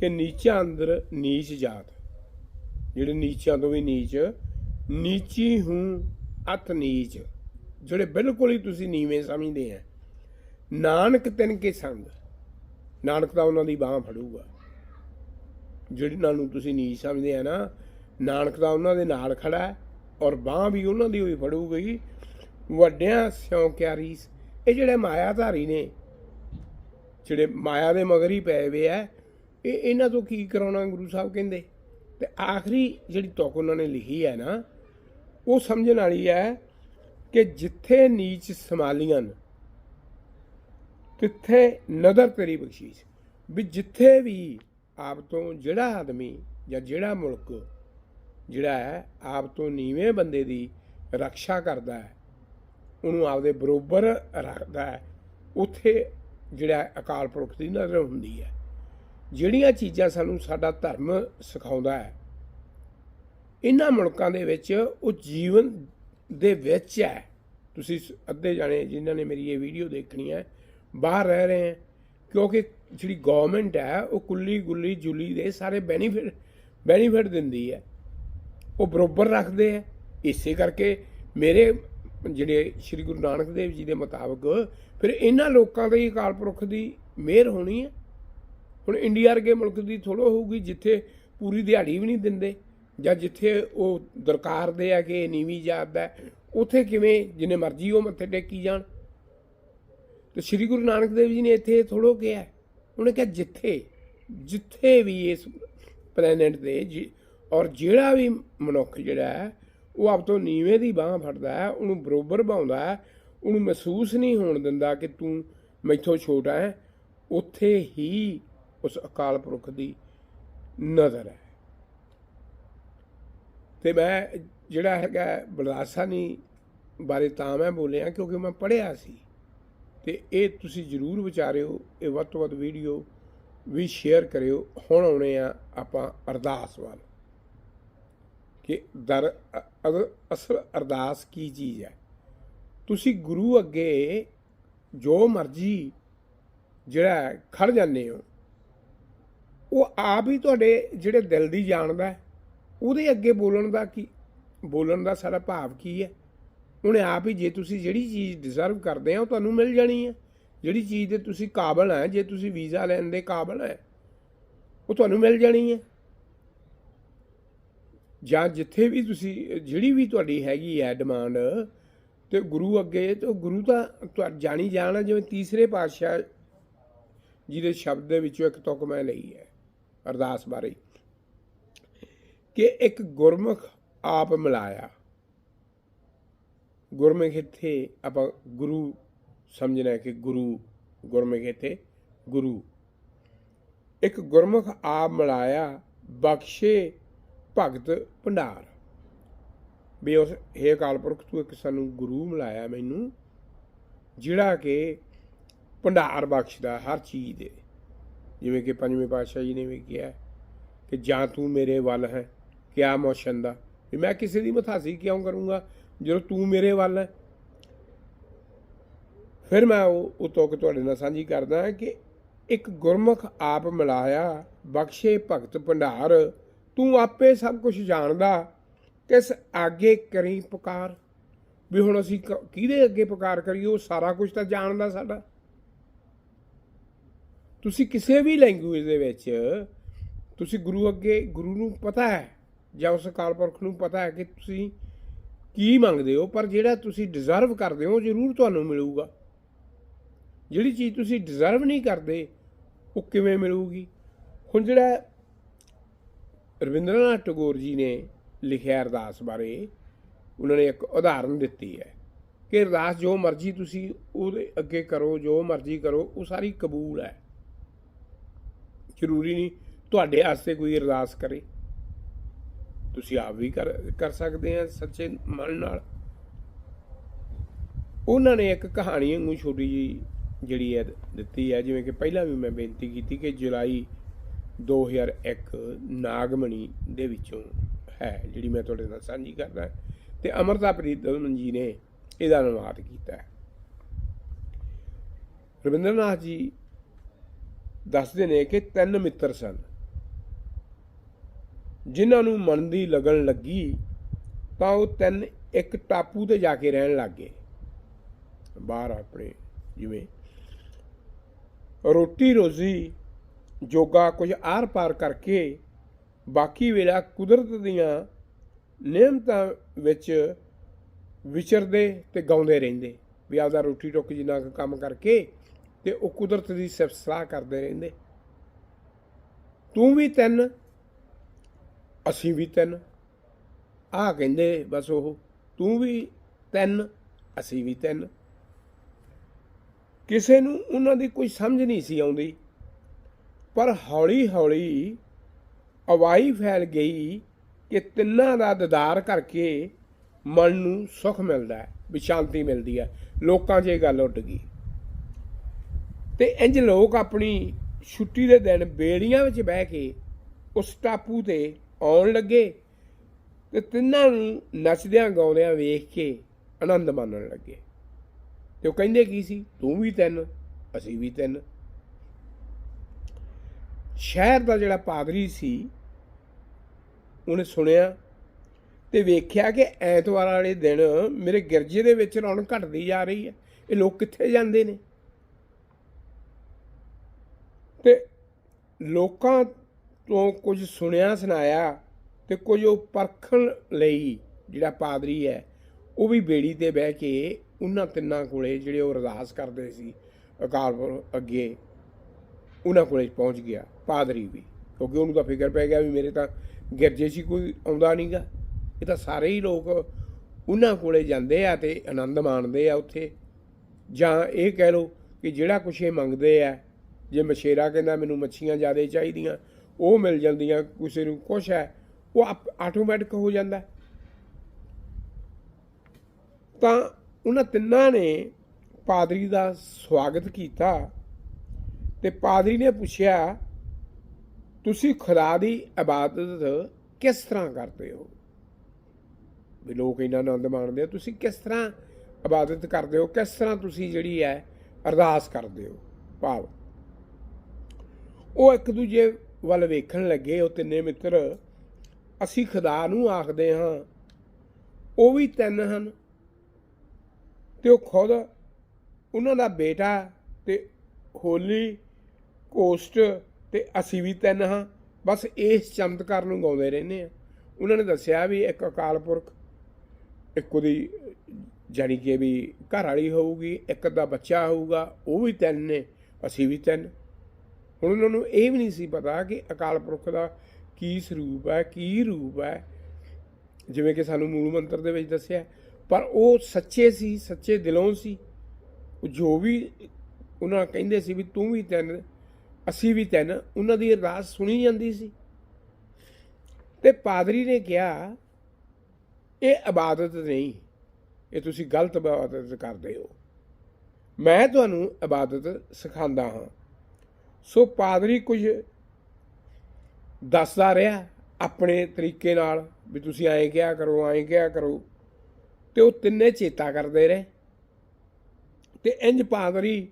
ਕਿ ਨੀਚਾਂ ਅੰਦਰ ਨੀਚ ਜਾਤ। ਜਿਹੜੇ ਨੀਚਾਂ ਤੋਂ ਵੀ ਨੀਚ, ਨੀਚੀ ਹੂੰ ਅਤ ਨੀਚ। ਜਿਹੜੇ ਬਿਲਕੁਲ ਹੀ ਤੁਸੀਂ ਨੀਵੇਂ ਸਮਝਦੇ ਆ, ਨਾਨਕ ਤਿੰਨ ਕੇ ਸੰਗ, ਨਾਨਕ ਤਾਂ ਉਹਨਾਂ ਦੀ ਬਾਹ ਫੜੂਗਾ। ਜਿਹਨਾਂ ਨੂੰ ਤੁਸੀਂ ਨੀਚ ਸਮਝਦੇ ਆ ਨਾ, ਨਾਨਕ ਤਾਂ ਉਹਨਾਂ ਦੇ ਨਾਲ ਖੜਾ ਹੈ ਔਰ ਬਾਹ ਵੀ ਉਹਨਾਂ ਦੀ ਹੋਈ ਫੜੂਗੀ। ਵੱਡਿਆਂ ਸਿਉ ਕਿਆਰੀ ਇਹ ਜਿਹੜੇ ਮਾਇਆਧਾਰੀ ਨੇ, ਜਿਹੜੇ ਮਾਇਆ ਦੇ ਮਗਰ ਹੀ ਪਏ ਵੇ ਆ, ਇਹ ਇਹਨਾਂ ਤੋਂ ਕੀ ਕਰਾਉਣਾ ਗੁਰੂ ਸਾਹਿਬ ਕਹਿੰਦੇ? ਤੇ ਆਖਰੀ ਜਿਹੜੀ ਤੁਕ ਉਹਨਾਂ ਨੇ ਲਿਖੀ ਹੈ ਨਾ, ਉਹ ਸਮਝਣ ਵਾਲੀ ਹੈ ਕਿ ਜਿੱਥੇ ਨੀਚ ਸਮਾਲੀਆਂ ਤਿੱਥੇ ਨਦਰ ਤੇਰੀ ਬਖਸ਼ੀਸ਼। ਵੀ ਜਿੱਥੇ ਵੀ ਆਪ ਤੋਂ ਜਿਹੜਾ ਆਦਮੀ ਜਾਂ ਜਿਹੜਾ ਮੁਲਕ ਜਿਹੜਾ ਹੈ, ਆਪ ਤੋਂ ਨੀਵੇਂ ਬੰਦੇ ਦੀ ਰੱਖਿਆ ਕਰਦਾ ਹੈ, ਉਹਨੂੰ ਆਪਦੇ ਬਰੋਬਰ ਰੱਖਦਾ ਹੈ, ਉੱਥੇ ਜਿਹੜਾ ਅਕਾਲ ਪੁਰਖ ਦੀ ਨਜ਼ਰ ਹੁੰਦੀ ਹੈ। ਜਿਹੜੀਆਂ ਚੀਜ਼ਾਂ ਸਾਨੂੰ ਸਾਡਾ ਧਰਮ ਸਿਖਾਉਂਦਾ ਹੈ, ਇਹਨਾਂ ਮੁਲਕਾਂ ਦੇ ਵਿੱਚ ਉਹ ਜੀਵਨ ਦੇ ਵਿੱਚ ਹੈ। ਤੁਸੀਂ ਸ- ਅੱਧੇ ਜਾਣੇ ਜਿਨ੍ਹਾਂ ਨੇ ਮੇਰੀ ਇਹ ਵੀਡੀਓ ਦੇਖਣੀ ਹੈ, ਬਾਹਰ ਰਹਿ ਰਹੇ ਹੈ, ਕਿਉਂਕਿ ਜਿਹੜੀ ਗਵਰਨਮੈਂਟ ਹੈ, ਉਹ ਕੁੱਲੀ ਗੁੱਲੀ ਜੁਲੀ ਦੇ ਸਾਰੇ ਬੈਨੀਫਿਟ ਬੈਨੀਫਿਟ ਦਿੰਦੀ ਹੈ। ਉਹ ਬਰੋਬਰ ਰੱਖਦੇ ਹੈ। ਇਸੇ ਕਰਕੇ ਮੇਰੇ ਜਿਹੜੇ ਸ੍ਰੀ ਗੁਰੂ ਨਾਨਕ ਦੇਵ ਜੀ ਦੇ ਮੁਤਾਬਕ ਫਿਰ ਇਹਨਾਂ ਲੋਕਾਂ ਦੇ ਅਕਾਲ ਪੁਰਖ ਦੀ ਮਿਹਰ ਹੋਣੀ ਹੈ। ਹੁਣ ਇੰਡੀਆ ਵਰਗੇ ਮੁਲਕ ਦੀ ਥੋੜੋ ਹੋਊਗੀ, ਜਿੱਥੇ ਪੂਰੀ ਦਿਹਾੜੀ ਵੀ ਨਹੀਂ ਦਿੰਦੇ। ਜਾਂ ਜਿੱਥੇ ਉਹ ਦਰਕਾਰ ਦੇ ਆ ਕਿ ਨੀਵੀਂ ਜਾਤ ਦਾ ਹੈ, ਉੱਥੇ ਕਿਵੇਂ ਜਿੰਨੇ ਮਰਜ਼ੀ ਉਹ ਮੱਥੇ ਟੇਕੀ ਜਾਣ। ਤੇ ਸ੍ਰੀ ਗੁਰੂ ਨਾਨਕ ਦੇਵ ਜੀ ਨੇ ਇੱਥੇ ਥੋੜੋ ਕਿਹਾ। ਉਹਨੇ ਕਿਹਾ ਜਿੱਥੇ ਜਿੱਥੇ ਵੀ ਇਸ ਪਲੈਨਟ ਤੇ ਜਿ- ਔਰ ਜਿਹੜਾ ਵੀ ਮਨੁੱਖ ਜਿਹੜਾ ਹੈ ਉਹ ਆਪ ਤੋਂ ਨੀਵੇਂ ਦੀ ਬਾਹ ਫੜਦਾ ਹੈ ਉਹਨੂੰ ਬਰੋਬਰ ਭਾਉਂਦਾ ਹੈ ਉਹਨੂੰ ਮਹਿਸੂਸ ਨਹੀਂ ਹੋਣ ਦਿੰਦਾ ਕਿ ਤੂੰ ਮੈਥੋਂ ਛੋਟਾ ਹੈ। ਉੱਥੇ ਹੀ ਉਸ ਅਕਾਲ ਪੁਰਖ ਦੀ ਨਜ਼ਰ ਹੈ। ਤੇ ਮੈਂ ਜਿਹੜਾ ਹੈਗਾ ਬਲਾਸਾਨੀ ਬਾਰੇ ਤਾਂ ਮੈਂ ਬੋਲਿਆ ਕਿਉਂਕਿ ਮੈਂ ਪੜ੍ਹਿਆ ਸੀ। ਤੇ ਇਹ ਤੁਸੀਂ ਜਰੂਰ ਵਿਚਾਰਿਓ ਇਹ ਵੱਧ ਤੋਂ ਵੱਧ ਵੀਡੀਓ ਵੀ ਸ਼ੇਅਰ ਕਰਿਓ। ਹੁਣ ਆਉਣੇ ਆ ਆਪਾਂ ਅਰਦਾਸ ਵੱਲ। ਕਿ ਦਰ ਅਸਲ ਅਰਦਾਸ ਕੀ ਚੀਜ਼ ਹੈ? ਤੁਸੀਂ ਗੁਰੂ ਅੱਗੇ ਜੋ ਮਰਜ਼ੀ ਜਿਹੜਾ ਖੜ ਜਾਂਦੇ ਹੋ ਉਹ ਆਪ ਹੀ ਤੁਹਾਡੇ ਜਿਹੜੇ ਦਿਲ ਦੀ ਜਾਣਦਾ ਹੈ, ਉਹਦੇ ਅੱਗੇ ਬੋਲਣ ਦਾ ਕੀ? ਬੋਲਣ ਦਾ ਸਾਡਾ ਭਾਵ ਕੀ ਹੈ? ਉਹਨੇ ਆਪ ਹੀ ਜੇ ਤੁਸੀਂ ਜਿਹੜੀ ਚੀਜ਼ ਡਿਜ਼ਰਵ ਕਰਦੇ ਆ, ਉਹ ਤੁਹਾਨੂੰ ਮਿਲ ਜਾਣੀ ਹੈ। ਜਿਹੜੀ ਚੀਜ਼ ਦੇ ਤੁਸੀਂ ਕਾਬਲ ਹੈ, ਜੇ ਤੁਸੀਂ ਵੀਜ਼ਾ ਲੈਣ ਦੇ ਕਾਬਲ ਹੈ, ਉਹ ਤੁਹਾਨੂੰ ਮਿਲ ਜਾਣੀ ਹੈ। ਜਾਂ ਜਿੱਥੇ ਵੀ ਤੁਸੀਂ, ਜਿਹੜੀ ਵੀ ਤੁਹਾਡੀ ਹੈਗੀ ਹੈ ਡਿਮਾਂਡ ਤੇ ਗੁਰੂ ਅੱਗੇ, ਤੇ ਉਹ ਗੁਰੂ ਤਾਂ ਤੁਹਾ, ਜਾਣੀ ਜਾਣਾ ਜਿਵੇਂ ਤੀਸਰੇ ਪਾਤਸ਼ਾਹ ਜਿਹਦੇ ਸ਼ਬਦ ਦੇ ਵਿੱਚੋਂ ਇੱਕ ਤੁਕ ਮੈਂ ਲਈ ਹੈ, ਅਰਦਾਸ ਬਾਰੇ। ਕਿ ਇੱਕ ਗੁਰਮੁਖ ਆਪ ਮਿਲਾਇਆ। ਗੁਰਮੁਖ ਇੱਥੇ ਆਪਾਂ ਗੁਰੂ ਸਮਝਣਾ ਕਿ ਗੁਰੂ, ਗੁਰਮੁਖ ਇੱਥੇ ਗੁਰੂ। ਇੱਕ ਗੁਰਮੁਖ ਆਪ ਮਿਲਾਇਆ ਬਖਸ਼ੇ ਭਗਤ ਭੰਡਾਰ। ਵੀ ਉਸ, ਹੇ ਅਕਾਲ ਪੁਰਖ, ਤੂੰ ਇੱਕ ਸਾਨੂੰ ਗੁਰੂ ਮਿਲਾਇਆ ਮੈਨੂੰ, ਜਿਹੜਾ ਕਿ ਭੰਡਾਰ ਬਖਸ਼ਦਾ ਹਰ ਚੀਜ਼ ਦੇ। ਜਿਵੇਂ ਕਿ ਪੰਜਵੇਂ ਪਾਤਸ਼ਾਹ ਜੀ ਨੇ ਵੀ ਕਿਹਾ ਕਿ ਜਾਂ ਤੂੰ ਮੇਰੇ ਵੱਲ ਹੈ ਕਿਆ ਮੋਸ਼ਨ ਦਾ? ਵੀ ਮੈਂ ਕਿਸੇ ਦੀ ਮਥਾਸੀ ਕਿਉਂ ਕਰੂੰਗਾ? ਜਦੋਂ ਤੂੰ ਮੇਰੇ ਵੱਲ ਹੈ, ਫਿਰ ਮੈਂ ਉਹ ਉਤੋਂ ਕਿ ਤੁਹਾਡੇ ਨਾਲ ਸਾਂਝੀ ਕਰਦਾ ਕਿ ਇੱਕ ਗੁਰਮੁਖ ਆਪ ਮਿਲਾਇਆ, ਬਖਸ਼ੇ ਭਗਤ ਭੰਡਾਰ, ਤੂੰ ਆਪੇ ਸਭ ਕੁਝ ਜਾਣਦਾ, ਕਿਸ ਆਗੇ ਕਰੀ ਪੁਕਾਰ? ਵੀ ਹੁਣ ਅਸੀਂ ਕ- ਕਿਹਦੇ ਅੱਗੇ ਪੁਕਾਰ ਕਰੀਏ? ਉਹ ਸਾਰਾ ਕੁਝ ਤਾਂ ਜਾਣਦਾ ਸਾਡਾ। ਤੁਸੀਂ ਕਿਸੇ ਵੀ ਲੈਂਗੁਏਜ ਦੇ ਵਿੱਚ, ਤੁਸੀਂ ਗੁਰੂ ਅੱਗੇ, ਗੁਰੂ ਨੂੰ ਪਤਾ ਹੈ ਜਾਂ ਉਸ ਅਕਾਲ ਪੁਰਖ ਨੂੰ ਪਤਾ ਹੈ ਕਿ ਤੁਸੀਂ ਕੀ ਮੰਗਦੇ ਹੋ, ਪਰ ਜਿਹੜਾ ਤੁਸੀਂ ਡਿਜ਼ਰਵ ਕਰਦੇ ਹੋ ਉਹ ਜ਼ਰੂਰ ਤੁਹਾਨੂੰ ਮਿਲੂਗਾ। ਜਿਹੜੀ ਚੀਜ਼ ਤੁਸੀਂ ਡਿਜ਼ਰਵ ਨਹੀਂ ਕਰਦੇ, ਉਹ ਕਿਵੇਂ ਮਿਲੂਗੀ? ਹੁਣ ਜਿਹੜਾ ਰਵਿੰਦਰਨਾਥ ਟੈਗੋਰ ਜੀ ਨੇ ਲਿਖਿਆ ਅਰਦਾਸ ਬਾਰੇ, ਉਹਨਾਂ ਨੇ ਇੱਕ ਉਦਾਹਰਨ ਦਿੱਤੀ ਹੈ ਕਿ ਅਰਦਾਸ ਜੋ ਮਰਜ਼ੀ ਤੁਸੀਂ ਉਹਦੇ ਅੱਗੇ ਕਰੋ, ਜੋ ਮਰਜ਼ੀ ਕਰੋ, ਉਹ ਸਾਰੀ ਕਬੂਲ ਹੈ। ਜ਼ਰੂਰੀ ਨਹੀਂ ਤੁਹਾਡੇ ਵਾਸਤੇ ਕੋਈ ਅਰਦਾਸ ਕਰੇ। ਤੁਸੀਂ ਆਪ ਵੀ ਕਰ ਕਰ ਸਕਦੇ ਆ ਸੱਚੇ ਮਨ ਨਾਲ। ਉਹਨਾਂ ਨੇ ਇੱਕ ਕਹਾਣੀ ਵਾਂਗੂ ਛੋਟੀ ਜੀ ਜਿਹੜੀ ਹੈ ਦਿੱਤੀ ਹੈ ਜਿਵੇਂ ਕਿ ਪਹਿਲਾਂ ਵੀ ਮੈਂ ਬੇਨਤੀ ਕੀਤੀ ਕਿ ਜੁਲਾਈ 2001 ਨਾਗਮਣੀ ਦੇ ਵਿੱਚੋਂ ਹੈ, ਜਿਹੜੀ ਮੈਂ ਤੁਹਾਡੇ ਨਾਲ ਸਾਂਝੀ ਕਰਦਾ ਤੇ ਅਮਰਤਾ ਪ੍ਰੀਤ ਦਮਨ ਜੀ ਨੇ ਇਹਦਾ ਅਨੁਵਾਦ ਕੀਤਾ ਹੈ। ਰਵਿੰਦਰਨਾਥ ਜੀ ਦੱਸਦੇ ਨੇ ਕਿ ਤਿੰਨ ਮਿੱਤਰ ਸਨ। ਜਿਨ੍ਹਾਂ ਨੂੰ ਮਨ ਦੀ ਲਗਨ ਲੱਗੀ, ਤਾਂ ਉਹ ਤਿੰਨ ਇੱਕ ਟਾਪੂ ਤੇ ਜਾ ਕੇ ਰਹਿਣ ਲੱਗੇ ਬਾਹਰ ਆਪਣੇ ਜਿਵੇਂ ਰੋਟੀ ਰੋਜ਼ੀ ਜੋਗਾ ਕੁਝ ਆਰ ਪਾਰ ਕਰਕੇ ਬਾਕੀ ਵੇਲਾ ਕੁਦਰਤ ਦੀਆਂ ਨਿਯਮਤਾਂ ਵਿੱਚ ਵਿਚਰਦੇ ਤੇ ਗਾਉਂਦੇ ਰਹਿੰਦੇ। ਵੀ ਆਪਦਾ ਰੋਟੀ ਟੁੱਕ ਜਿੰਨਾ ਕੰਮ ਕਰਕੇ ਤੇ ਉਹ ਕੁਦਰਤ ਦੀ ਸਿਫਤ ਸਲਾਹ ਕਰਦੇ ਰਹਿੰਦੇ। ਤੂੰ ਵੀ ਤਿੰਨ ਅਸੀਂ ਵੀ ਤਿੰਨ। ਆਹ ਕਹਿੰਦੇ ਬਸ ਉਹ, ਤੂੰ ਵੀ ਤਿੰਨ, ਅਸੀਂ ਵੀ ਤਿੰਨ। ਕਿਸੇ ਨੂੰ ਉਹਨਾਂ ਦੀ ਕੋਈ ਸਮਝ ਨਹੀਂ ਸੀ ਆਉਂਦੀ। ਪਰ ਹੌਲੀ ਹੌਲੀ ਅਵਾਈ ਫੈਲ ਗਈ ਕਿ ਤਿੰਨਾਂ ਦਾ ਦਦਾਰ ਕਰਕੇ ਮਨ ਨੂੰ ਸੁੱਖ ਮਿਲਦਾ ਹੈ, ਵੀ ਸ਼ਾਂਤੀ ਮਿਲਦੀ ਹੈ। ਲੋਕਾਂ 'ਚ ਇਹ ਗੱਲ ਉੱਡ ਗਈ। ਤੇ ਇੰਜ ਲੋਕ ਆਪਣੀ ਛੁੱਟੀ ਦੇ ਦਿਨ ਬੇੜੀਆਂ ਵਿੱਚ ਬਹਿ ਕੇ ਉਸ ਟਾਪੂ ਤੇ ਆਉਣ ਲੱਗੇ ਤੇ ਤਿੰਨਾਂ ਨੂੰ ਨੱਚਦਿਆਂ ਗਾਉਂਦਿਆਂ ਵੇਖ ਕੇ ਆਨੰਦ ਮਾਣਨ ਲੱਗੇ। ਤੇ ਉਹ ਕਹਿੰਦੇ ਕੀ ਸੀ? ਤੂੰ ਵੀ ਤਿੰਨ, ਅਸੀਂ ਵੀ ਤਿੰਨ। ਸ਼ਹਿਰ ਦਾ ਜਿਹੜਾ ਪਾਦਰੀ ਸੀ, ਉਹਨੇ ਸੁਣਿਆ ਤੇ ਵੇਖਿਆ ਕਿ ਐਤਵਾਰ ਵਾਲੇ ਦਿਨ ਮੇਰੇ ਗਿਰਜੇ ਦੇ ਵਿੱਚ ਰੌਣਕ ਘਟਦੀ ਜਾ ਰਹੀ ਹੈ। ਇਹ ਲੋਕ ਕਿੱਥੇ ਜਾਂਦੇ ਨੇ? ਤੇ ਲੋਕਾਂ ਤੋਂ ਕੁਝ ਸੁਣਿਆ ਸੁਣਾਇਆ ਤੇ ਕੁਝ ਉਹ ਪਰਖਣ ਲਈ ਜਿਹੜਾ ਪਾਦਰੀ ਹੈ, ਉਹ ਵੀ ਬੇੜੀ ਤੇ ਬਹਿ ਕੇ ਉਹਨਾਂ ਤਿੰਨਾਂ ਕੋਲੇ ਜਿਹੜੇ ਉਹ ਅਰਦਾਸ ਕਰਦੇ ਸੀ ਅਕਾਲ ਪੁਰਖ ਅੱਗੇ, ਉਹਨਾਂ ਕੋਲੇ ਪਹੁੰਚ ਗਿਆ ਪਾਦਰੀ ਵੀ। ਕਿਉਂਕਿ ਉਹਨੂੰ ਤਾਂ ਫਿਕਰ ਪੈ ਗਿਆ ਵੀ ਮੇਰੇ ਤਾਂ ਗਿਰਜੇ 'ਚ ਕੋਈ ਆਉਂਦਾ ਨਹੀਂਗਾ ਇਹ ਤਾਂ ਸਾਰੇ ਹੀ ਲੋਕ ਉਹਨਾਂ ਕੋਲੇ ਜਾਂਦੇ ਆ ਤੇ ਆਨੰਦ ਮਾਣਦੇ ਆ ਉੱਥੇ। ਜਾਂ ਇਹ ਕਹਿ ਲਓ ਕਿ ਜਿਹੜਾ ਕੁਛ ਇਹ ਮੰਗਦੇ ਆ, ਜੇ ਮਛੇਰਾ ਕਹਿੰਦਾ ਮੈਨੂੰ ਮੱਛੀਆਂ ਜ਼ਿਆਦਾ ਚਾਹੀਦੀਆਂ ਉਹ ਮਿਲ ਜਾਂਦੀਆਂ, ਕਿਸੇ ਨੂੰ ਕੁਛ ਹੈ, ਉਹ ਆਟੋਮੈਟਿਕ ਹੋ ਜਾਂਦਾ। ਤਾਂ ਉਹਨਾਂ ਤਿੰਨਾਂ ਨੇ ਪਾਦਰੀ ਦਾ ਸਵਾਗਤ ਕੀਤਾ ਤੇ ਪਾਦਰੀ ਨੇ ਪੁੱਛਿਆ, ਤੁਸੀਂ ਖੁਦਾ ਦੀ ਇਬਾਦਤ ਕਿਸ ਤਰ੍ਹਾਂ ਕਰਦੇ ਹੋ? ਵੀ ਲੋਕ ਇਹਨਾਂ ਆਨੰਦ ਮਾਣਦੇ ਆ, ਤੁਸੀਂ ਕਿਸ ਤਰ੍ਹਾਂ ਇਬਾਦਤ ਕਰਦੇ ਹੋ? ਕਿਸ ਤਰ੍ਹਾਂ ਤੁਸੀਂ ਜਿਹੜੀ ਹੈ ਅਰਦਾਸ ਕਰਦੇ ਹੋ? ਭਾਵ। ਉਹ ਇੱਕ ਦੂਜੇ ਵੱਲ ਵੇਖਣ ਲੱਗੇ, ਉਹ ਤਿੰਨੇ ਮਿੱਤਰ, ਅਸੀਂ ਖੁਦਾ ਨੂੰ ਆਖਦੇ ਹਾਂ, ਉਹ ਵੀ ਤਿੰਨ ਹਨ। ਤੇ ਉਹ ਖੁਦ ਉਹਨਾਂ ਦਾ ਬੇਟਾ ਤੇ ਹੋਲੀ ਕੋਸਟ ਤੇ ਅਸੀਂ ਵੀ ਤਿੰਨ ਹਾਂ। ਬਸ ਇਸ ਚਮਤਕਾਰ ਨੂੰ ਗਾਉਂਦੇ ਰਹਿੰਦੇ ਆ। ਉਹਨਾਂ ਨੇ ਦੱਸਿਆ ਵੀ ਇੱਕ ਅਕਾਲ ਪੁਰਖ, ਇੱਕ ਉਹਦੀ, ਜਾਣੀ ਕਿ ਵੀ ਘਰ ਵਾਲੀ ਹੋਊਗੀ, ਇੱਕ ਦਾ ਬੱਚਾ ਹੋਊਗਾ, ਉਹ ਵੀ ਤਿੰਨ ਨੇ, ਅਸੀਂ ਵੀ ਤਿੰਨ। ਹੁਣ ਉਹਨਾਂ ਨੂੰ ਇਹ ਵੀ ਨਹੀਂ ਸੀ ਪਤਾ ਕਿ ਅਕਾਲ ਪੁਰਖ ਦਾ ਕੀ ਸਰੂਪ ਹੈ, ਕੀ ਰੂਪ ਹੈ। ਜਿਵੇਂ ਕਿ ਸਾਨੂੰ ਮੂਲ ਮੰਤਰ ਦੇ ਵਿੱਚ ਦੱਸਿਆ ਪਰ ਉਹ ਸੱਚੇ ਸੀ, ਸੱਚੇ ਦਿਲੋਂ ਸੀ। ਜੋ ਵੀ ਉਹਨਾਂ ਕਹਿੰਦੇ ਸੀ ਵੀ ਤੂੰ ਵੀ ਤਿੰਨ, ਅਸੀਂ ਵੀ ਤਿੰਨ, ਉਹਨਾਂ ਦੀ ਅਰਦਾਸ ਸੁਣੀ ਜਾਂਦੀ ਸੀ। ਤੇ ਪਾਦਰੀ ਨੇ ਕਿਹਾ, ਇਹ ਇਬਾਦਤ ਨਹੀਂ, ਇਹ ਤੁਸੀਂ ਗਲਤ ਇਬਾਦਤ ਕਰਦੇ ਹੋ। ਮੈਂ ਤੁਹਾਨੂੰ ਇਬਾਦਤ ਸਿਖਾਉਂਦਾ ਹਾਂ। ਸੋ ਪਾਦਰੀ ਕੁਝ ਦੱਸਦਾ ਰਿਹਾ ਆਪਣੇ ਤਰੀਕੇ ਨਾਲ ਵੀ ਤੁਸੀਂ ਐਂ ਕਿਹਾ ਕਰੋ, ਐਂ ਕਿਹਾ ਕਰੋ। ਤੇ ਉਹ ਤਿੰਨੇ ਚੇਤਾ ਕਰਦੇ ਰਹੇ। ਤੇ ਇੰਜ ਪਾਦਰੀ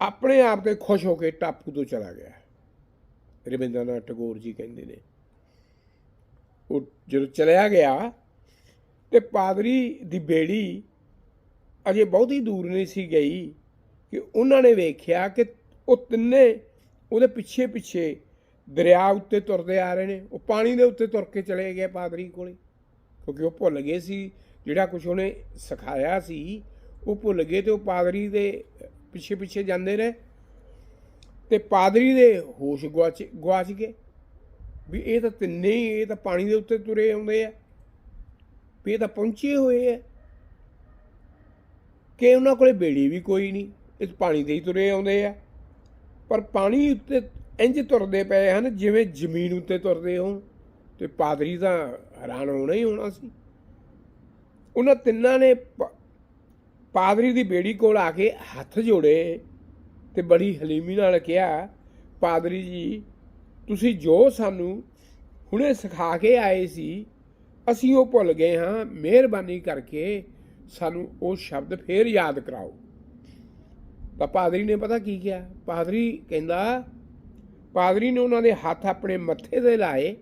ਆਪਣੇ ਆਪ ਤੇ ਖੁਸ਼ ਹੋ ਕੇ ਟਾਪੂ ਤੋਂ ਚਲਾ ਗਿਆ। ਰਵਿੰਦਰਨਾਥ ਟੈਗੋਰ ਜੀ ਕਹਿੰਦੇ ਨੇ। ਉਹ ਜਦੋਂ ਚਲਿਆ ਗਿਆ ਤੇ ਪਾਦਰੀ ਦੀ ਬੇੜੀ ਅਜੇ ਬਹੁਤੀ ਦੂਰ ਨਹੀਂ ਸੀ ਗਈ ਕਿ ਉਹਨਾਂ ਨੇ ਵੇਖਿਆ ਕਿ ਉਹ ਤਿੰਨੇ ਉਹਦੇ ਪਿੱਛੇ ਪਿੱਛੇ ਦਰਿਆ ਉੱਤੇ ਤੁਰਦੇ ਆ ਰਹੇ ਨੇ। ਉਹ ਪਾਣੀ ਦੇ ਉੱਤੇ ਤੁਰ ਕੇ ਚਲੇ ਗਏ ਪਾਦਰੀ ਕੋਲੇ। ਕਿਉਂਕਿ ਉਹ ਭੁੱਲ ਗਏ ਸੀ, ਜਿਹੜਾ ਕੁਝ ਉਹਨੇ ਸਿਖਾਇਆ ਸੀ, ਉਹ ਭੁੱਲ ਗਏ ਤੇ ਉਹ ਪਾਦਰੀ ਦੇ ਪਿੱਛੇ ਪਿੱਛੇ ਜਾਂਦੇ ਰਹੇ ਤੇ ਪਾਦਰੀ ਦੇ ਹੋਸ਼ ਗਵਾਚ ਗਵਾਚ ਗਏ ਵੀ ਇਹ ਤਾਂ ਤਿੰਨੇ ਹੀ, ਇਹ ਤਾਂ ਪਾਣੀ ਦੇ ਉੱਤੇ ਤੁਰੇ ਆਉਂਦੇ ਆ। ਵੀ ਇਹ ਤਾਂ ਪਹੁੰਚੇ ਹੋਏ ਆ। ਕਿ ਉਹਨਾਂ ਕੋਲੇ ਬੇੜੀ ਵੀ ਕੋਈ ਨਹੀਂ ਇਸ ਪਾਣੀ ਦੇ ਹੀ ਤੁਰੇ ਆਉਂਦੇ ਆ। ਪਰ ਪਾਣੀ ਉੱਤੇ ਇੰਜ ਤੁਰਦੇ ਪਏ ਹਨ ਜਿਵੇਂ ਜ਼ਮੀਨ ਉੱਤੇ ਤੁਰਦੇ ਹੋ ਤੇ ਪਾਦਰੀ ਤਾਂ ਹੈਰਾਨ ਹੋਣਾ ਹੀ ਹੋਣਾ ਸੀ। ਉਹਨਾਂ ਤਿੰਨਾਂ ਨੇ ਪਾਦਰੀ ਦੀ ਬੇੜੀ ਕੋਲ ਆ ਕੇ ਹੱਥ ਜੋੜੇ ਤੇ ਬੜੀ ਹਲੀਮੀ ਨਾਲ ਕਿਹਾ, ਪਾਦਰੀ ਜੀ, ਤੁਸੀਂ ਜੋ ਸਾਨੂੰ ਹੁਣੇ ਸਿਖਾ ਕੇ ਆਏ ਸੀ, ਅਸੀਂ ਉਹ ਭੁੱਲ ਗਏ ਹਾਂ। ਮਿਹਰਬਾਨੀ ਕਰਕੇ ਸਾਨੂੰ ਉਹ ਸ਼ਬਦ ਫੇਰ ਯਾਦ ਕਰਾਓ। ਤਾਂ ਪਾਦਰੀ ਨੇ ਪਤਾ ਕੀ ਕਿਹਾ? ਪਾਦਰੀ ਕਹਿੰਦਾ, ਪਾਦਰੀ ਨੇ ਉਹਨਾਂ ਦੇ ਹੱਥ ਆਪਣੇ ਮੱਥੇ ਤੇ ਲਾਏ,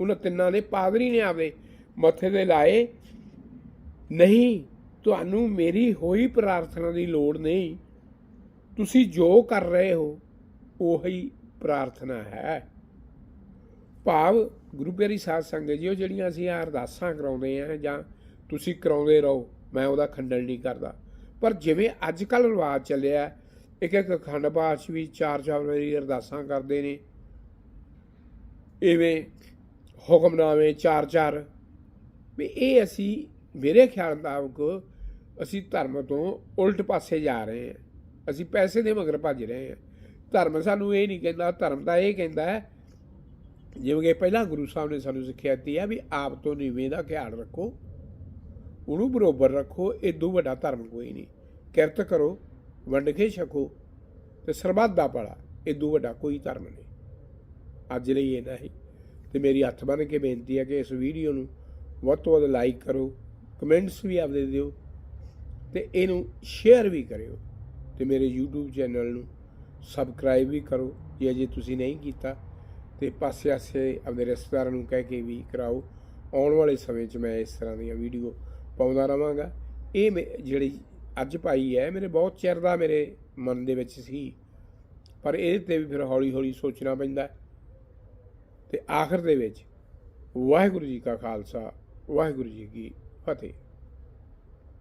ਉਹਨਾਂ ਤਿੰਨਾਂ ਦੇ, ਪਾਦਰੀ ਨੇ ਆਵੇ ਮੱਥੇ ਤੇ ਲਾਏ, ਨਹੀਂ, ਤੁਹਾਨੂੰ ਮੇਰੀ ਹੋਈ ਪ੍ਰਾਰਥਨਾ ਦੀ ਲੋੜ ਨਹੀਂ। ਤੁਸੀਂ ਜੋ ਕਰ ਰਹੇ ਹੋ, ਉਹੀ ਪ੍ਰਾਰਥਨਾ ਹੈ। ਭਾਵ ਗੁਰੂ ਪਿਆਰੀ ਸਾਧ ਸੰਗਤ ਜੀ, ਉਹ ਜਿਹੜੀਆਂ ਅਸੀਂ ਅਰਦਾਸਾਂ ਕਰਾਉਂਦੇ ਆ ਜਾਂ ਤੁਸੀਂ ਕਰਾਉਂਦੇ ਰਹੋ, ਮੈਂ ਉਹਦਾ ਖੰਡਨ ਨਹੀਂ ਕਰਦਾ। ਪਰ ਜਿਵੇਂ ਅੱਜ ਕੱਲ ਰਿਵਾਜ ਚੱਲਿਆ ਇੱਕ ਇੱਕ ਅਖੰਡ ਪਾਠ 'ਚ ਵੀ ਚਾਰ ਚਾਰ ਵਾਰੀ ਅਰਦਾਸਾਂ ਕਰਦੇ ਨੇ। ਇਵੇਂ ਹੁਕਮਨਾਮੇ ਚਾਰ ਚਾਰ। ਵੀ ਇਹ ਅਸੀਂ ਮੇਰੇ ਖਿਆਲ ਮੁਤਾਬਕ ਅਸੀਂ ਧਰਮ ਤੋਂ ਉਲਟ ਪਾਸੇ ਜਾ ਰਹੇ ਹਾਂ। ਅਸੀਂ ਪੈਸੇ ਦੇ ਮਗਰ ਭੱਜ ਰਹੇ ਹਾਂ। ਧਰਮ ਸਾਨੂੰ ਇਹ ਨਹੀਂ ਕਹਿੰਦਾ, ਧਰਮ ਤਾਂ ਇਹ ਕਹਿੰਦਾ ਹੈ। ਜਿਵੇਂ ਕਿ ਪਹਿਲਾਂ ਗੁਰੂ ਸਾਹਿਬ ਨੇ ਸਾਨੂੰ ਸਿੱਖਿਆ ਦਿੱਤੀ ਹੈ ਵੀ ਆਪ ਤੋਂ ਨੀਵੇਂ ਦਾ ਖਿਆਲ ਰੱਖੋ, ਉਹਨੂੰ ਬਰੋਬਰ ਰੱਖੋ, ਇਹ ਦੋ ਵੱਡਾ ਧਰਮ ਕੋਈ ਨਹੀਂ। ਕਿਰਤ ਕਰੋ। ਵੰਡ ਕੇ ਛਕੋ ਤੇ ਸਰਬੱਤ ਦਾ ਭਲਾ। ਇਦੋਂ ਵੱਡਾ ਕੋਈ ਧਰਮ ਨਹੀਂ। ਅੱਜ ਲਈ ਇਹਨਾਂ ਹੀ। ਤੇ ਮੇਰੀ ਹੱਥ ਬੰਨ ਕੇ ਬੇਨਤੀ ਹੈ ਕਿ ਇਸ ਵੀਡੀਓ ਨੂੰ ਵੱਧ ਤੋਂ ਵੱਧ ਲਾਈਕ ਕਰੋ, ਕਮੈਂਟਸ ਵੀ ਆਪਦੇ ਦਿਓ ਤੇ ਇਹਨੂੰ ਸ਼ੇਅਰ ਵੀ ਕਰਿਓ ਤੇ ਮੇਰੇ YouTube ਚੈਨਲ ਨੂੰ ਸਬਸਕ੍ਰਾਈਬ ਵੀ ਕਰੋ ਜੇ ਅਜੇ ਤੁਸੀਂ ਨਹੀਂ ਕੀਤਾ ਤੇ ਪਾਸੇ ਆਸੇ ਆਪਣੇ ਰਿਸ਼ਤੇਦਾਰਾਂ ਨੂੰ ਕਹਿ ਕੇ ਵੀ ਕਰਾਓ। ਆਉਣ ਵਾਲੇ ਸਮੇਂ 'ਚ ਮੈਂ ਇਸ ਤਰ੍ਹਾਂ ਦੀਆਂ ਵੀਡੀਓ ਪਾਉਂਦਾ ਰਵਾਂਗਾ ਇਹ ਮੇ- ਜਿਹੜੀ ਅੱਜ ਪਾਈ ਹੈ, ਮੇਰੇ ਬਹੁਤ ਚਿਰ ਦਾ ਮੇਰੇ ਮਨ ਦੇ ਵਿੱਚ ਸੀ ਪਰ ਇਹਦੇ ਤੇ ਵੀ ਫਿਰ ਹੌਲੀ ਹੌਲੀ ਸੋਚਣਾ ਪੈਂਦਾ ਹੈ। ਤੇ ਆਖਰ ਦੇ ਵਿੱਚ ਵਾਹਿਗੁਰੂ ਜੀ ਕਾ ਖਾਲਸਾ, ਵਾਹਿਗੁਰੂ ਜੀ ਕੀ ਫਤਿਹ